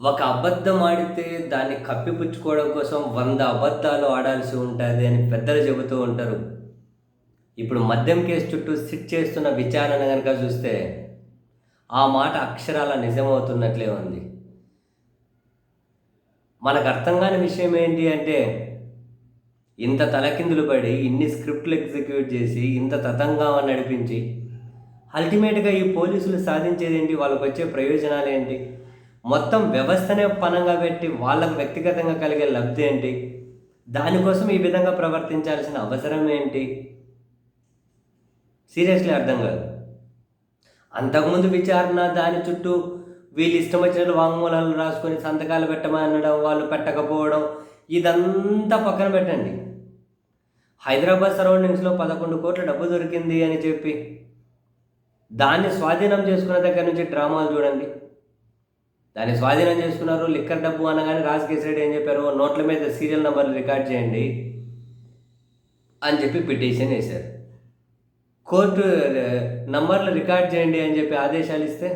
ఒక అబద్ధం ఆడితే దాన్ని కప్పిపుచ్చుకోవడం కోసం వంద అబద్ధాలు ఆడాల్సి ఉంటుంది అని పెద్దలు చెబుతూ ఉంటారు. ఇప్పుడు మద్యం కేసు చుట్టూ సిట్ చేస్తున్న విచారణ కనుక చూస్తే ఆ మాట అక్షరాల నిజమవుతున్నట్లే ఉంది. మనకు అర్థం కాని విషయం ఏంటి అంటే ఇంత తలకిందులు పడి ఇన్ని స్క్రిప్ట్లు ఎగ్జిక్యూట్ చేసి ఇంత తతంగా నడిపించి అల్టిమేట్గా ఈ పోలీసులు సాధించేది ఏంటి వచ్చే ప్రయోజనాలు ఏంటి మొత్తం వ్యవస్థనే పనంగా పెట్టి వాళ్ళకు వ్యక్తిగతంగా కలిగే లబ్ధి ఏంటి? దానికోసం ఈ విధంగా ప్రవర్తించాల్సిన అవసరం ఏంటి? సీరియస్లీ అర్థం కాదు. అంతకుముందు విచారణ దాని చుట్టూ వీళ్ళు ఇష్టం వచ్చినట్లు వాంగ్మూలాలు రాసుకొని సంతకాలు పెట్టమనడం వాళ్ళు పెట్టకపోవడం ఇదంతా పక్కన పెట్టండి. హైదరాబాద్ సరౌండింగ్స్లో పదకొండు కోట్ల డబ్బు దొరికింది అని చెప్పి దాన్ని స్వాధీనం చేసుకున్న దగ్గర నుంచి డ్రామాలు చూడండి. దాన్ని స్వాధీనం చేసుకున్నారు లిక్కర్ డబ్బు అనగానే రాజకేశ్వర ఏం చెప్పారు? నోట్ల మీద సీరియల్ నెంబర్లు రికార్డ్ చేయండి అని చెప్పి పిటిషన్ వేశారు. కోర్టు నంబర్లు రికార్డ్ చేయండి అని చెప్పి ఆదేశాలు ఇస్తే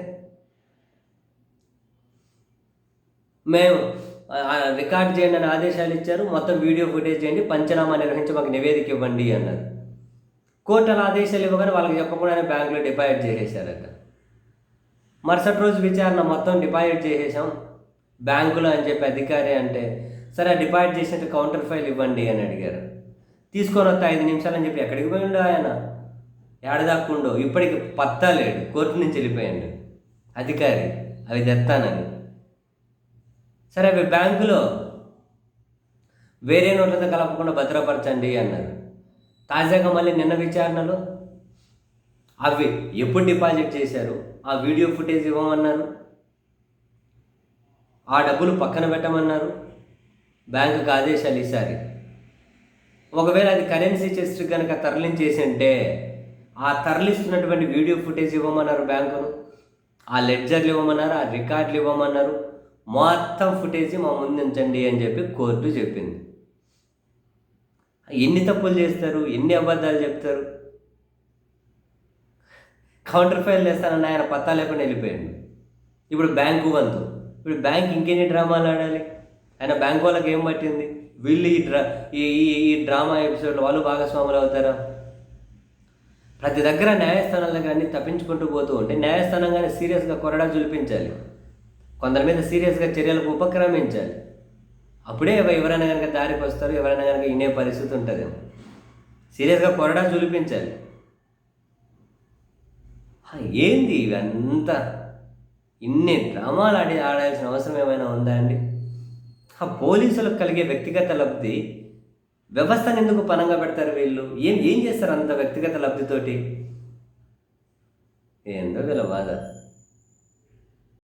మేము రికార్డ్ చేయండి అని ఆదేశాలు ఇచ్చారు. మొత్తం వీడియో ఫుటేజ్ చేయండి. పంచనామా నిర్వహించి మాకు నివేదిక ఇవ్వండి అన్నారు. కోర్టు అలా ఆదేశాలు ఇవ్వగానే వాళ్ళకి చెప్పకుండానే బ్యాంకులో డిపాజిట్ చేసేసారట మరుసటి రోజు విచారణ మొత్తం డిపాజిట్ చేసేసాం బ్యాంకులో అని చెప్పి అధికారి అంటే సరే ఆ డిపాజిట్ చేసినట్టు కౌంటర్ ఫైల్ ఇవ్వండి అని అడిగారు. తీసుకొని వస్తే ఐదు నిమిషాలు అని చెప్పి ఎక్కడికి పోయిండు ఆయన? ఏడదాక్కుండో ఇప్పటికి పత్తా లేడు. కోర్టు నుంచి వెళ్ళిపోయాడు. అధికారి అవి తెస్తానని సరే అవి బ్యాంకులో వేరే నోట్లతో కలపకుండా భద్రపరచండి అన్నారు. తాజాగా మళ్ళీ నిన్న విచారణలో అవి ఎప్పుడు డిపాజిట్ చేశారు? ఆ వీడియో ఫుటేజ్ ఇవ్వమన్నారు. ఆ డబ్బులు పక్కన పెట్టమన్నారు. బ్యాంకుకు ఆదేశాలు ఈసారి ఒకవేళ అది కరెన్సీ చెస్ట్ కనుక తరలించేసి ఉంటే ఆ తరలిస్తున్నటువంటి వీడియో ఫుటేజ్ ఇవ్వమన్నారు బ్యాంకును. ఆ లెడ్జర్లు ఇవ్వమన్నారు ఆ రికార్డులు ఇవ్వమన్నారు. మొత్తం ఫుటేజ్ మా ముందు ఉంచండి అని చెప్పి కోర్టు చెప్పింది. ఎన్ని తప్పులు చేస్తారు? ఎన్ని అబద్ధాలు చెప్తారు? కౌంటర్ ఫైల్ చేస్తానన్న ఆయన పత్తా లేకుండా వెళ్ళిపోయాడు. ఇప్పుడు బ్యాంకు వంతు. ఇప్పుడు బ్యాంక్ ఇంకెన్ని డ్రామాలు ఆడాలి? ఆయన బ్యాంక్ వాళ్ళకి ఏం పట్టింది? వీళ్ళు ఈ డ్రా ఈ ఈ- డ్రామా ఎపిసోడ్లో వాళ్ళు భాగస్వాములు అవుతారా? ప్రతి దగ్గర న్యాయస్థానాల దగ్గర అన్ని తప్పించుకుంటూ పోతూ ఉంటే న్యాయస్థానం కానీ సీరియస్గా కొరడా చూపించాలి కొందరి మీద సీరియస్గా చర్యలకు ఉపక్రమించాలి. అప్పుడే ఎవ- ఎవరైనా కనుక దారికి వస్తారు ఎవరైనా కనుక ఇనే పరిస్థితి ఉంటుంది సీరియస్గా కొరడా చూపించాలి ఏంది ఇవంతా? ఇన్ని డ్రామాలు ఆడి ఆడాల్సిన అవసరం ఏమైనా ఉందా అండి? ఆ పోలీసులకు కలిగే వ్యక్తిగత లబ్ధి వ్యవస్థను ఎందుకు పనంగా పెడతారు వీళ్ళు? ఏం ఏం చేస్తారు అంత వ్యక్తిగత లబ్ధితోటి? ఏందో వీళ్ళ బాధ.